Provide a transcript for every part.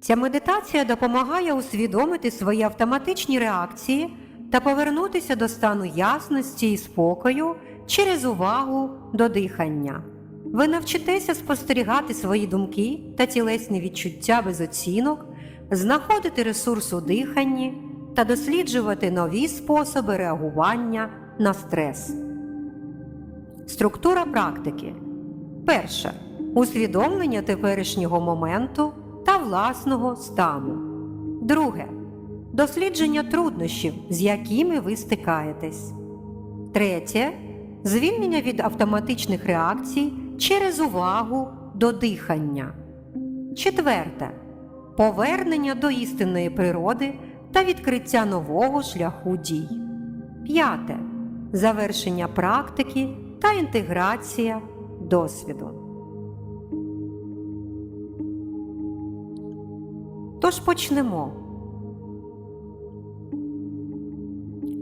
Ця медитація допомагає усвідомити свої автоматичні реакції та повернутися до стану ясності і спокою через увагу до дихання. Ви навчитеся спостерігати свої думки та тілесні відчуття без оцінок, знаходити ресурс у диханні та досліджувати нові способи реагування на стрес. Структура практики. Перше. Усвідомлення теперішнього моменту та власного стану. Друге. Дослідження труднощів, з якими ви стикаєтесь. Третє. Звільнення від автоматичних реакцій через увагу до дихання. Четверте. Повернення до істинної природи та відкриття нового шляху дій. П'яте. Завершення практики та інтеграція досвіду. Тож почнемо.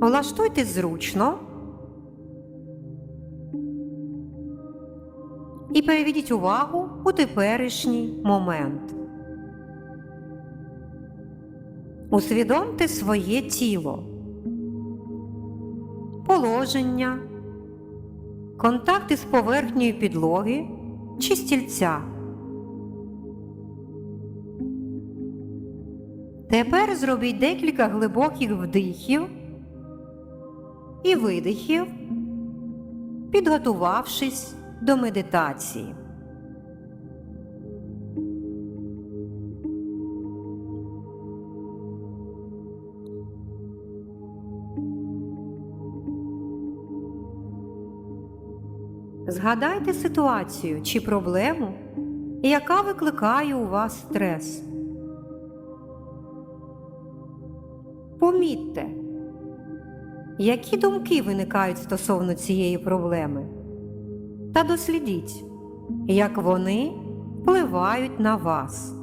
Влаштуйтесь зручно і переведіть увагу у теперішній момент. Усвідомте своє тіло, положення, контакти з поверхнею підлоги чи стільця. Тепер зробіть декілька глибоких вдихів і видихів, підготувавшись до медитації. Згадайте ситуацію чи проблему, яка викликає у вас стрес. Помітьте, які думки виникають стосовно цієї проблеми, та дослідіть, як вони впливають на вас.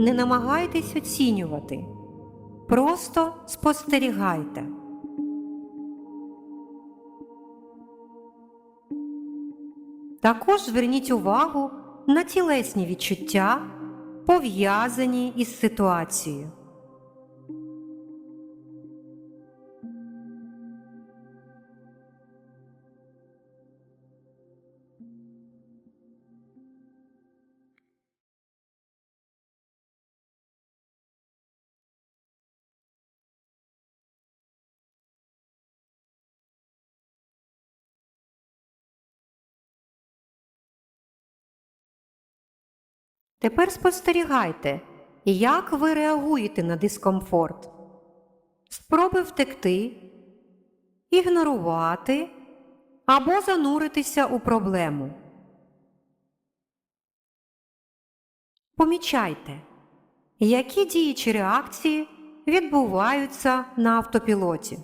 Не намагайтесь оцінювати, просто спостерігайте. Також зверніть увагу на тілесні відчуття, пов'язані із ситуацією. Тепер спостерігайте, як ви реагуєте на дискомфорт. Спроби втекти, ігнорувати або зануритися у проблему. Помічайте, які дії чи реакції відбуваються на автопілоті.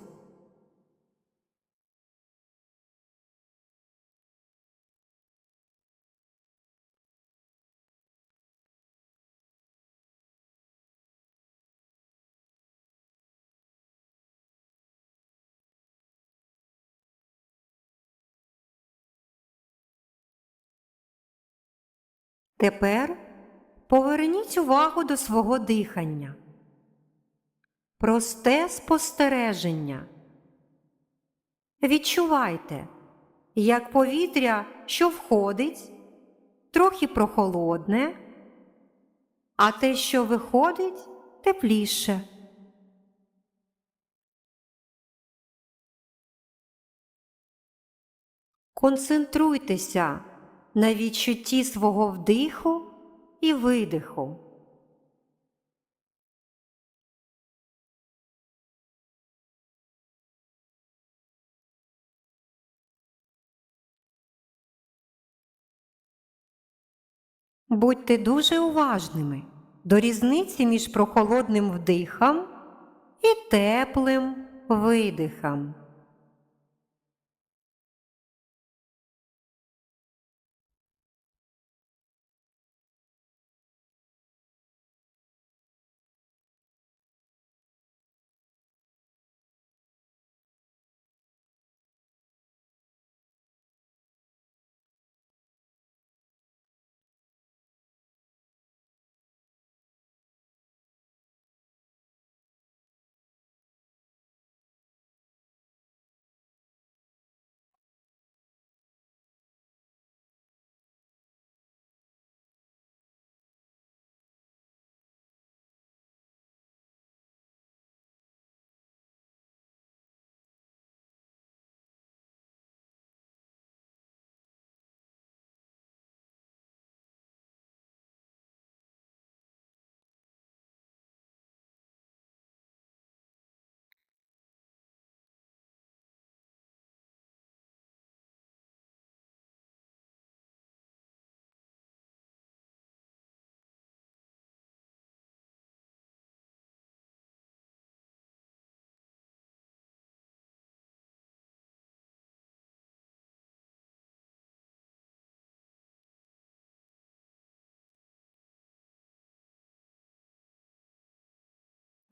Тепер поверніть увагу до свого дихання. Просте спостереження. Відчувайте, як повітря, що входить, трохи прохолодне, а те, що виходить, тепліше. Концентруйтеся на відчутті свого вдиху і видиху. Будьте дуже уважними до різниці між прохолодним вдихом і теплим видихом.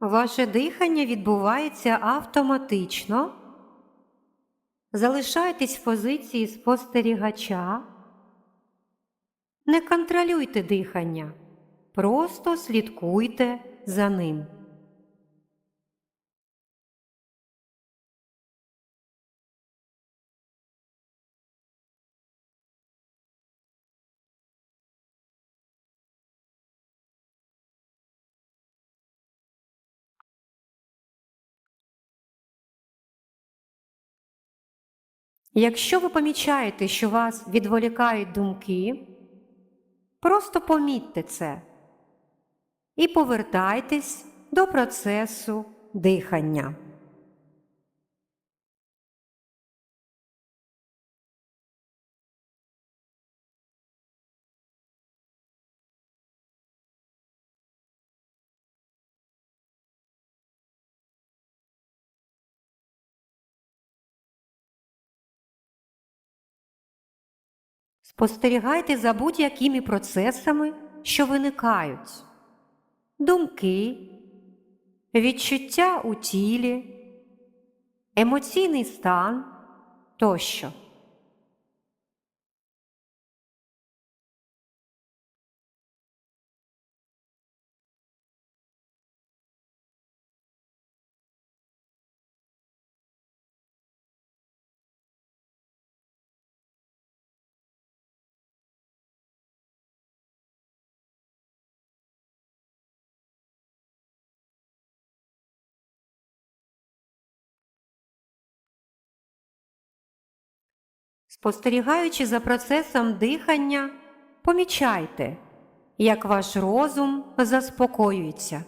Ваше дихання відбувається автоматично. Залишайтесь в позиції спостерігача. Не контролюйте дихання, просто слідкуйте за ним. Якщо ви помічаєте, що вас відволікають думки, просто помітьте це і повертайтесь до процесу дихання. Спостерігайте за будь-якими процесами, що виникають. Думки, відчуття у тілі, емоційний стан тощо. Спостерігаючи за процесом дихання, помічайте, як ваш розум заспокоюється.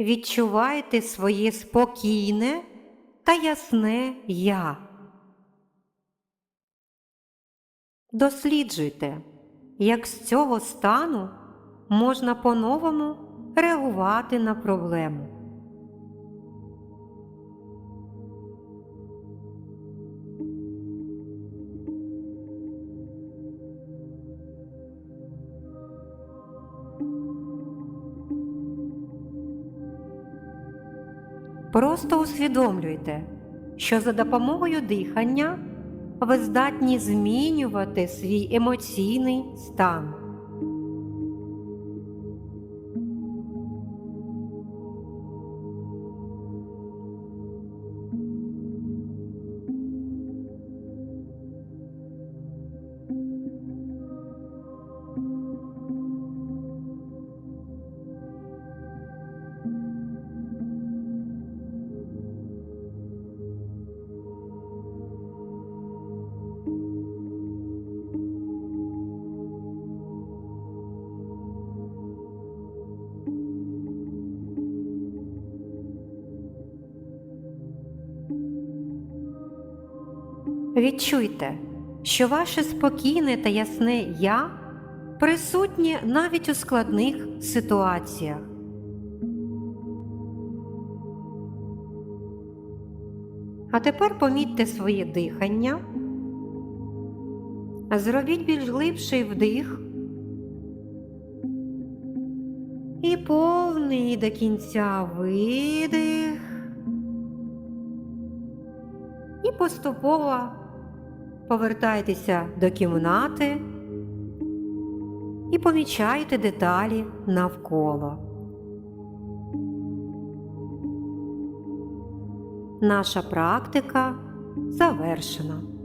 Відчувайте своє спокійне та ясне я. Досліджуйте, як з цього стану можна по-новому реагувати на проблему. Просто усвідомлюйте, що за допомогою дихання ви здатні змінювати свій емоційний стан. Відчуйте, що ваше спокійне та ясне я присутнє навіть у складних ситуаціях. А тепер помітьте своє дихання. Зробіть більш глибший вдих і повний до кінця видих. І поступово повертайтеся до кімнати і помічайте деталі навколо. Наша практика завершена.